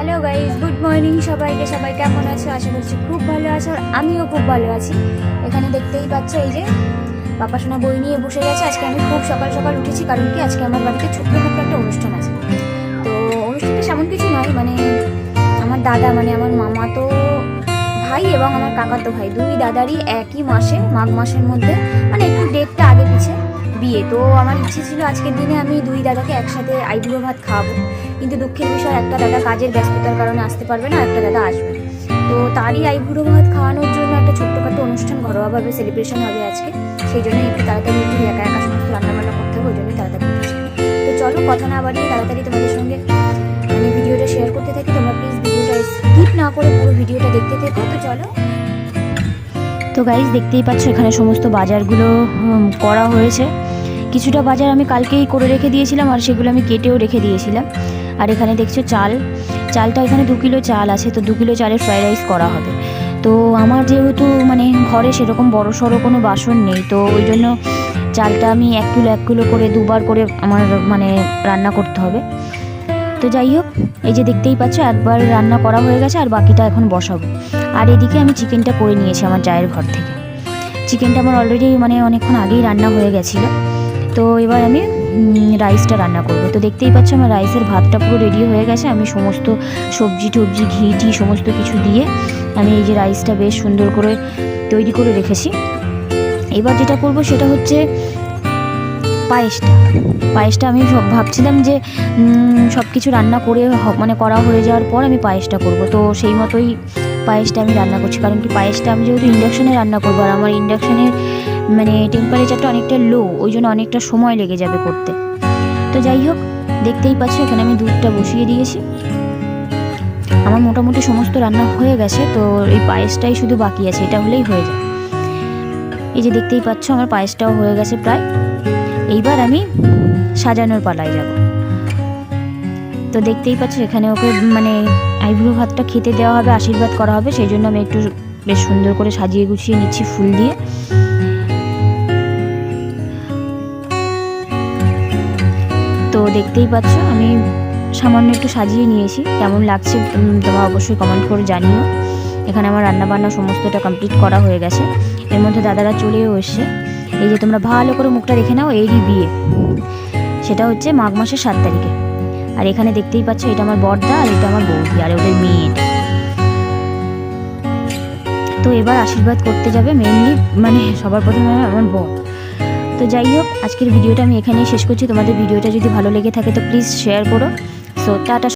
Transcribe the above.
Hello guys good morning সবাইকে। সবাই কেমন আছো? আশা করছি খুব ভালো আছো আর আমিও খুব ভালো আছি। এখানে দেখতেই পাচ্ছ এই যে বাবা সোনা বই নিয়ে বসে গেছে। আজকে আমি খুব সকাল সকাল উঠেছি কারণ কি? আজকে আমার বাড়িতে ছোট্টখাটো একটা অনুষ্ঠান আছে। তো অনুষ্ঠানটা সেমন কিছু নয় মানে আমার দাদা মানে আমার মামা তো ভাই এবং আমার কাকাতো ভাই। দুই দাদারই একই মাসে, মাঘ মাসের মধ্যে মানে বিয়ে। তো আমার ইচ্ছে ছিল আজকের দিনে আমি দুই দাদাকে একসাথে আইবুড়ো ভাত খাওয়াবো। কিন্তু দুঃখের বিষয়, একটা দাদা কাজের ব্যস্ততার কারণে আসতে পারবে না, একটা দাদা আসবে। তো তারই আইবুড়ো ভাত খাওয়ানোর জন্য একটা ছোট্টখাটো অনুষ্ঠান ঘরোয়াভাবে সেলিব্রেশন হবে আজকে। সেই জন্য একটু তাড়াতাড়ি উঠে একা একা সমস্ত রান্নাবান্না করতে হবে, ওই জন্যই তাড়াতাড়ি উঠেছি। তো চলো কথা না বাড়িয়ে তাড়াতাড়ি তোমাদের সঙ্গে আমি ভিডিওটা শেয়ার করতে থাকি। তোমরা প্লিজ ভিডিওটা স্কিপ না করে পুরো ভিডিওটা দেখতে থেকো। তো চলো। তো গাইজ দেখতেই পাচ্ছ এখানে সমস্ত বাজারগুলো করা হয়েছে। কিছুটা বাজার আমি কালকেই করে রেখে দিয়েছিলাম আর সেগুলো আমি কেটেও রেখে দিয়েছিলাম। আর এখানে দেখছ চাল। চালটা এখানে দু কিলো চাল আছে, তো দু কিলো চালের ফ্রাইড রাইস করা হবে। তো আমার যেহেতু মানে ঘরে সেরকম বড় সড়ো কোনো বাসন নেই, তো ওই জন্য চালটা আমি এক কিলো এক কিলো করে দুবার করে আমার মানে রান্না করতে হবে। তো যাই হোক, এই যে দেখতেই পাচ্ছ একবার রান্না করা হয়ে গেছে আর বাকিটা এখন বসাবো। আর এদিকে আমি চিকেনটা করে নিয়েছি আমার জায়ের ঘর থেকে। চিকেনটা আমার অলরেডি মানে অনেকক্ষণ আগেই রান্না হয়ে গেছিল। তো এবার আমি রাইসটা রান্না করব। তো দেখতেই পাচ্ছ আমার রাইসের ভাতটা পুরো রেডি হয়ে গেছে। আমি সমস্ত সবজি টবজি, ঘি, টি, সমস্ত কিছু দিয়ে আমি এই যে রাইসটা বেশ সুন্দর করে তৈরি করে রেখেছি। এবার যেটা করব সেটা হচ্ছে পায়েসটা। পায়েসটা আমি সব ভাবছিলাম যে সব কিছু রান্না করে মানে করা হয়ে যাওয়ার পর আমি পায়েসটা করব। তো সেই মতোই পায়েসটা আমি রান্না করছি। কারণ কি পায়েসটা আমি যেহেতু ইন্ডাকশানে রান্না করব, আর আমার ইন্ডাকশানের মানে টেম্পারেচারটা অনেকটা লো ওই জন্য অনেকটা সময় লেগে যাবে করতে। তো যাই হোক, দেখতেই পাচ্ছ, এখানে আমি দুধটা বসিয়ে দিয়েছি। আমার মোটামুটি সমস্ত রান্না হয়ে গেছে, তো এই পায়েসটাই শুধু বাকি আছে, এটা হলেই হয়ে যায়। এই যে দেখতেই পাচ্ছ, আমার পায়েসটাও হয়ে গেছে প্রায়। এইবার আমি সাজানোর পালায় যাব। তো দেখতেই পাচ্ছ, এখানে ওকে মানে আইব্রো ভাতটা খেতে দেওয়া হবে, আশীর্বাদ করা হবে, সেই জন্য আমি একটু বেশ সুন্দর করে সাজিয়ে গুছিয়ে নিচ্ছি ফুল দিয়ে। তো দেখতেই পাচ্ছ, আমি সামান্য একটু সাজিয়ে নিয়েছি। কেমন লাগছে তোমরা অবশ্যই কমেন্ট করে জানিও। এখানে আমার রান্নাবান্না সমস্তটা কমপ্লিট করা হয়ে গেছে। এর মধ্যে দাদারা চলেও এসছে। এই যে তোমরা ভালো করে মুখটা দেখে নাও এরই বিয়ে। সেটা হচ্ছে মাঘ মাসের সাত তারিখে। আর এখানে দেখতেই পাচ্ছ, এটা আমার বড়দা আর এটা আমার বৌদি আর ওদের মেয়ে। তো এবার আশীর্বাদ করতে যাবে মেনলি মানে সবার প্রথমে আমার বর। তো যাই হোক, আজকের ভিডিওটা আমি এখানেই শেষ করছি। তোমাদের ভিডিওটা যদি ভালো লেগে থাকে, তো প্লিজ শেয়ার করো। So tata